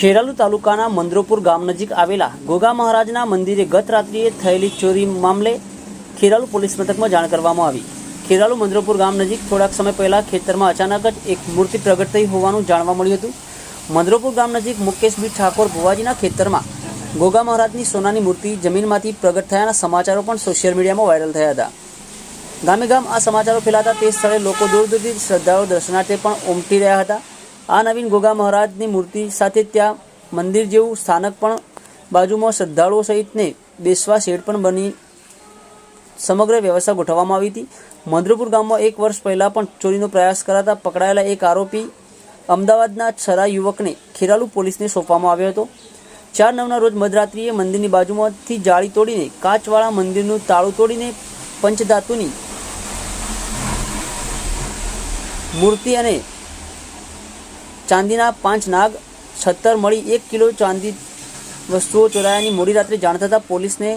ખેરાલુ તાલુકાના મંદ્રોપુર ગામ નજીક આવેલા ગોગા મહારાજના મંદિરે ગત રાત્રિએ થયેલી ચોરી મામલે ખેરાલુ પોલીસ મથકમાં જાણ કરવામાં આવી. ખેરાલુ મંદ્રોપુર ગામ નજીક થોડાક સમય પહેલા ખેતરમાં અચાનક જ એક મૂર્તિ પ્રગટ થઈ હોવાનું જાણવા મળ્યું હતું. મંદ્રોપુર ગામ નજીક મુકેશ બી ઠાકોર ભુવાજીના ખેતરમાં ગોગા મહારાજની સોનાની મૂર્તિ જમીનમાંથી પ્રગટ થયાના સમાચારો પણ સોશિયલ મીડિયામાં વાયરલ થયા હતા. ગામે ગામ આ સમાચારો ફેલાતા તે સ્થળે લોકો દૂર દૂરથી શ્રદ્ધાળુ દર્શનાર્થે પણ ઉમટી રહ્યા હતા. આ નવીન ગોગા મહારાજની મૂર્તિ સાથે ત્યાં મંદિર જેવું સ્થાનક પણ બાજુમાં શ્રદ્ધાળુઓ સહિતને બેસવા શેડ પણ બની સમગ્ર વ્યવસ્થા ગોઠવવામાં આવી હતી. મંદ્રપુર ગામમાં એક વર્ષ પહેલાં પણ ચોરીનો પ્રયાસ કરાતા પકડાયેલા એક આરોપી અમદાવાદના છરા યુવકને ખેરાલુ પોલીસને સોંપવામાં આવ્યો હતો. ચાર નવના રોજ મધરાત્રિએ મંદિરની બાજુમાંથી જાળી તોડીને કાચવાળા મંદિરનું તાળું તોડીને પંચધાતુની મૂર્તિ અને ચાંદીના પાંચ નાગ, છત્તર મળી, એક કિલો ચાંદી વસ્તુઓ ચોરાયાની મોડી રાત્રે જાણ થતાં પોલીસને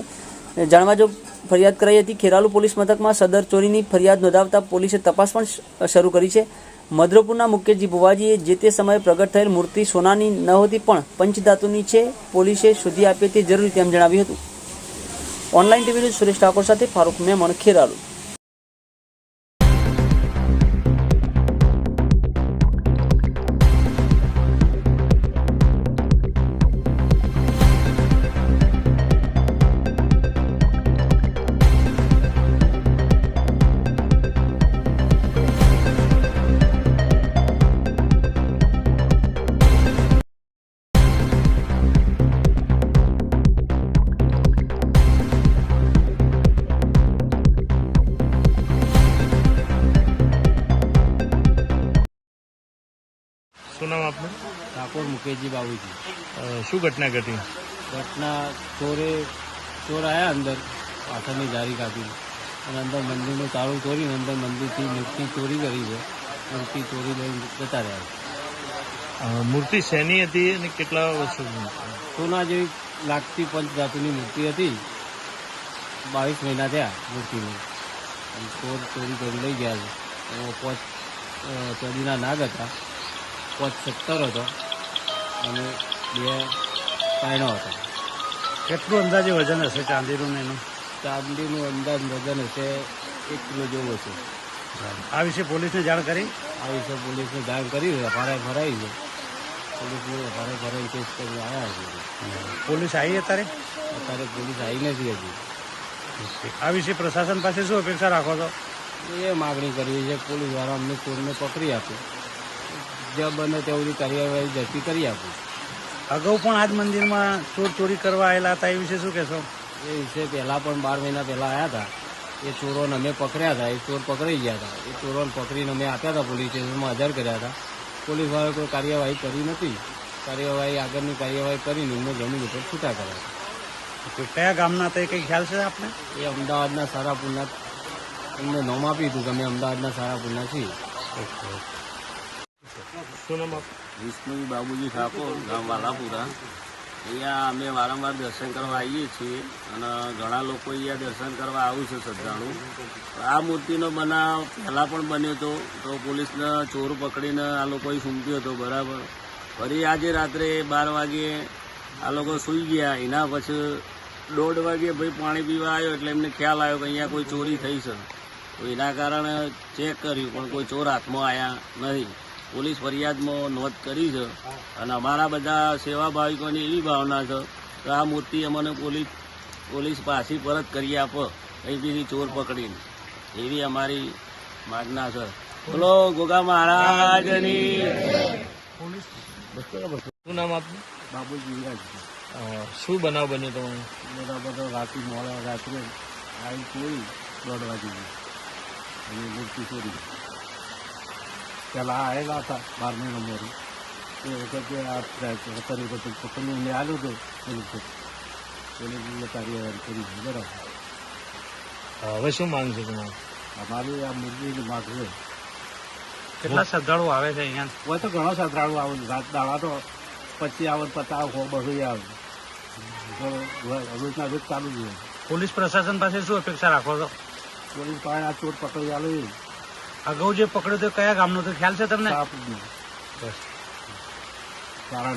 જાણવા જો ફરિયાદ કરાઈ હતી, ખેરાલુ પોલીસ મથકમાં સદર ચોરીની ફરિયાદ નોંધાવતા પોલીસે તપાસ પણ શરૂ કરી છે. મદ્રપુરના મુકેશજી ભુવાજીએ જે તે સમયે પ્રગટ થયેલ મૂર્તિ સોનાની ન હોતી પણ પંચધાતુની છે, પોલીસે શોધી આપે તે જરૂરી તેમ જણાવ્યું હતું. ઓનલાઈન ટીવી સુરેશ ઠાકોર સાથે ફારૂક મેમણ, ખેરાલુ. શું નામ આપનું? ઠાકોર મુકેશજી બાબુજી. શું ઘટના ઘટી? ઘટના ચોરે ચોર આવ્યા અંદર પાછળની જારી કાપી. અને અંદર મંદિરનું તાળું ચોરીને અંદર મંદિરથી મૂર્તિ ચોરી કરી છે. મૂર્તિ ચોરી લઈને જતા રહ્યા મૂર્તિ શેની હતી અને કેટલા વર્ષો સોના જેવી લાગતી પંચધાતુની મૂર્તિ હતી. બાવીસ મહિના થયા મૂર્તિની. ચોર ચોરી કરી લઈ ગયા છે. પોચ ચોરીના નાગ હતા. પોચ સત્તર હતો. અને બે પાયણો હતો. કેટલું અંદાજે વજન હશે ચાંદીનું એનું? ચાંદીનું અંદાજ વજન હશે એક કિલો જેવું હશે. આ વિશે પોલીસને જાણ કરી? આ વિશે પોલીસને જાણ કરી અફારે ભરાઈ છે. પોલીસને અફારે ભરાઈ કેસ કરી આવ્યા છે. પોલીસ આવી અત્યારે? અત્યારે પોલીસ આવી નથી હજી. આ વિશે પ્રશાસન પાસે શું અપેક્ષા રાખો છો? એ માગણી કરવી છે. પોલીસવાળા અમને ચોરને પકડી આપે. જે બને તેવી કાર્યવાહી જતી કરી આપું. અગાઉ પણ આજ મંદિરમાં ચોર ચોરી કરવા આવેલા હતા એ વિશે શું કહેશો? એ વિશે પહેલાં પણ બાર મહિના પહેલાં આવ્યા હતા. એ ચોરોને અમે પકડ્યા હતા એ ચોર પકડાઈ ગયા હતા. એ ચોરોને પકડીને અમે આપ્યા હતા પોલીસ સ્ટેશનમાં હાજર કર્યા હતા. પોલીસ વાળાએ કોઈ કાર્યવાહી કરી નથી. કાર્યવાહી આગળની કાર્યવાહી કરીને એમને જમીન ઉપર છૂટા કર્યા કયા ગામના હતા એ કંઈ ખ્યાલ છે આપને? એ અમદાવાદના સારાપુરના એમને નામ આપ્યું હતું કે અમે અમદાવાદના સારાપુરના છીએ. વિષ્ણુ બાબુજી ઠાકોર, ગામ વાલાપુરા. અહીંયા અમે વારંવાર દર્શન કરવા આવીએ છીએ અને ઘણા લોકો અહીંયા દર્શન કરવા આવું છે શ્રદ્ધાળુ. આ મૂર્તિનો બનાવ પહેલાં પણ બન્યો હતો, તો પોલીસને ચોર પકડીને આ લોકોએ સૂંપ્યો હતો, બરાબર. ફરી આજે રાત્રે બાર વાગે આ લોકો સૂઈ ગયા. એના પછી દોઢ વાગે ભાઈ પાણી પીવા આવ્યો એટલે એમને ખ્યાલ આવ્યો કે અહીંયા કોઈ ચોરી થઈ છે. તો એના કારણે ચેક કર્યું, પણ કોઈ ચોર હાથમાં આવ્યા નથી પોલીસ ફરિયાદમાં નોંધ કરી છે. અને અમારા બધા સેવા ભાવિકોની એવી ભાવના છે કે આ મૂર્તિ અમને પોલીસ પોલીસ પાછી પરત કરી આપો. અહીંથી ચોર પકડીને. એવી અમારી માગના છે. બોલો ગોગા મહારાજની. શું નામ આપનું? બાબુજી શું બનાવ બન્યો તમારો? બધા બધા રાત્રિ મોડા રાત્રે આવી કોઈ દોઢ વાગી અને મૂર્તિ ચોરી પહેલાં આવેલા હતા બારમી નંબરે એ વખતે આ અત્યારે વખતે પોતાનું મેં આવ્યું હતું એ લોકો કાર્યવાહી કરી બરાબર હવે શું માંગ છે તમારે અમારી આ મૂર્તિની માગ છે કેટલા શ્રદ્ધાળુ આવે છે અહીંયા? હોય તો ઘણો શ્રદ્ધાળુ આવે રાત દાડા તો પછી આવે પતાવ હો બધું આવે. રોજના રોજ ચાલુ જ પોલીસ પ્રશાસન પાસે શું અપેક્ષા રાખો છો? પોલીસ પાસે આ ચોર પકડી આલે. અગાઉ જે પકડ્યો તે કયા ગામનો તો ખ્યાલ છે તમને? કારણ